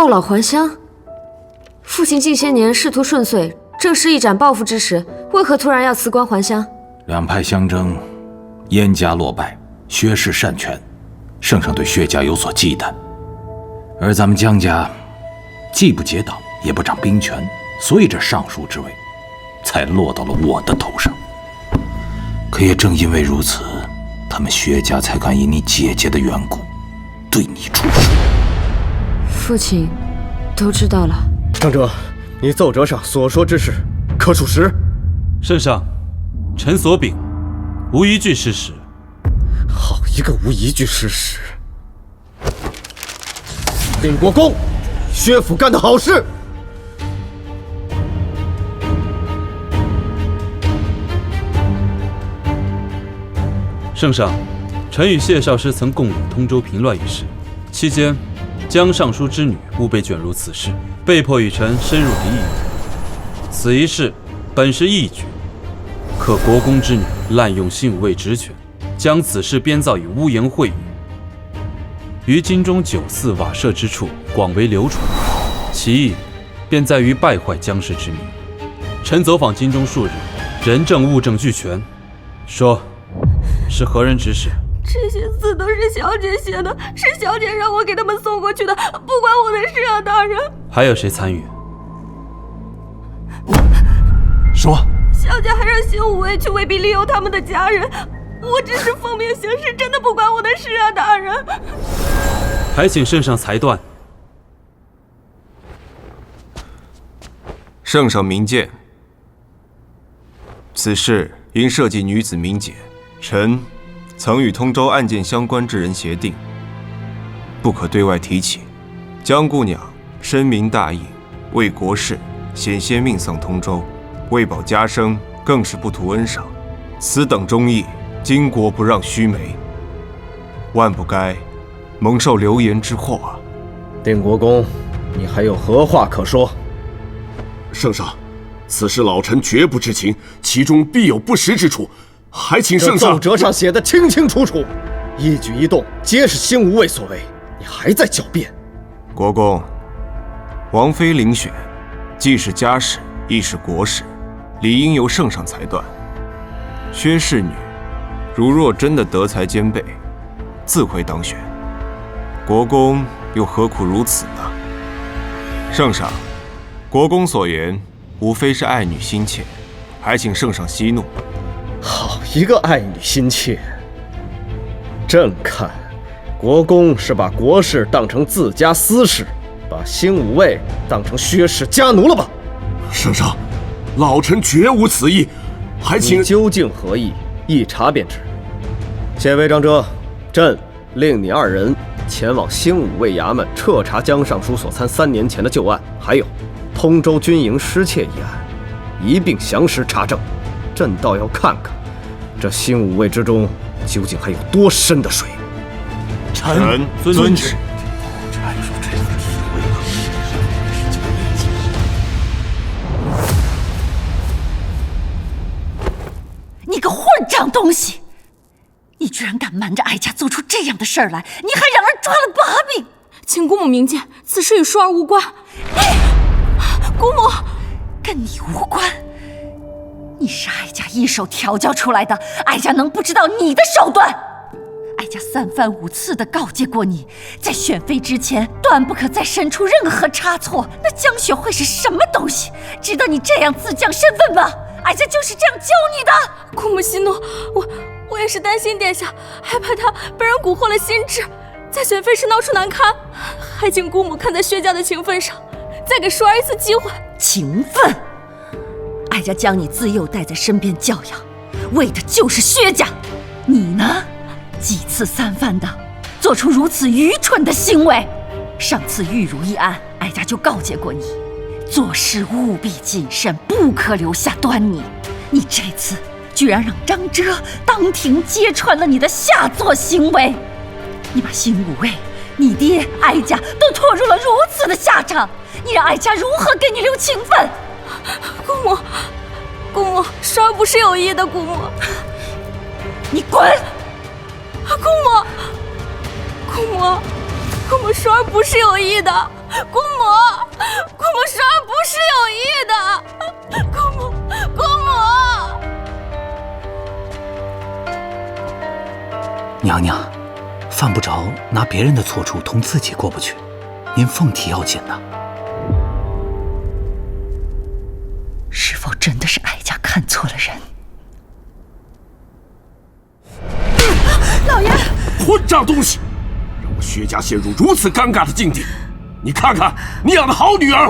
告老还乡。父亲近些年仕途顺遂，正是一展抱负之时，为何突然要辞官还乡？两派相争，燕家落败，薛氏擅权，圣上对薛家有所忌惮。而咱们江家，既不结党，也不掌兵权，所以这尚书之位，才落到了我的头上。可也正因为如此，他们薛家才敢以你姐姐的缘故，对你出手。父亲，都知道了。张哲，你奏折上所说之事，可属实？圣上，臣所禀，无一句事实。好一个无一句事实！定国公，薛府干的好事。圣上，臣与谢少师曾共领通州平乱一事，期间，江尚书之女误被卷入此事，被迫与臣深入敌营。此一事本是义举，可国公之女滥用新武卫职权，将此事编造以污言秽语，于京中酒肆瓦舍之处广为流传。其意便在于败坏江氏之名。臣走访京中数日，人证物证俱全，说。是何人指使？这些字都是小姐写的，是小姐让我给他们送过去的，不关我的事啊，大人。还有谁参与？说。小姐还让新五卫去威逼利诱他们的家人，我只是奉命行事，真的不关我的事啊，大人。还请圣上裁断。圣上明鉴，此事因涉及女子名节。臣曾与通州案件相关之人协定，不可对外提起。江姑娘深明大义，为国事险些命丧通州，为保家生，更是不图恩赏。此等忠义，巾帼不让须眉，万不该蒙受流言之祸啊！定国公，你还有何话可说？圣上，此事老臣绝不知情，其中必有不实之处。还请圣上。奏折上写的清清楚楚，一举一动皆是新无畏所为，你还在狡辩？国公，王妃遴选，既是家事，亦是国事，理应由圣上裁断。薛氏女，如若真的德才兼备，自会当选。国公又何苦如此呢？圣上，国公所言，无非是爱女心切，还请圣上息怒。好一个爱女心切！朕看，国公是把国事当成自家私事，把新五卫当成薛氏家奴了吧？圣上，老臣绝无此意，还请究竟何意？一查便知。谢魏张遮，朕令你二人前往新五卫衙门彻查江尚书所参三年前的旧案，还有通州军营失窃一案，一并详实查证。朕倒要看看，这新五卫之中究竟还有多深的水。臣遵旨。你个混账东西！你居然敢瞒着哀家做出这样的事儿来！你还让人抓了把柄！请姑母明鉴，此事与淑儿无关。姑母，跟你无关。你是哀家一手调教出来的，哀家能不知道你的手段？哀家三番五次的告诫过你，在选妃之前，断不可再生出任何差错。那江雪会是什么东西，值得你这样自降身份吗？哀家就是这样教你的。姑母息怒，我我也是担心殿下，害怕他被人蛊惑了心智，在选妃时闹出难堪，还请姑母看在薛家的情分上，再给淑儿一次机会。情分。哀家将你自幼带在身边教养，为的就是薛家。你呢，几次三番的做出如此愚蠢的行为。上次玉如一案，哀家就告诫过你，做事务必谨慎，不可留下端倪。你这次居然让张遮当庭揭穿了你的下作行为，你把新五卫、你爹、哀家都拖入了如此的下场，你让哀家如何给你留情分？姑母，姑母，双儿不是有意的，姑母，你滚！姑母，姑母，姑母双儿不是有意的，姑母，姑母双儿不是有意的，姑母，姑母。娘娘，犯不着拿别人的错处同自己过不去，您凤体要紧呐。是否真的是哀家看错了人？老爷，混账东西，让我薛家陷入如此尴尬的境地！你看看，你养的好女儿，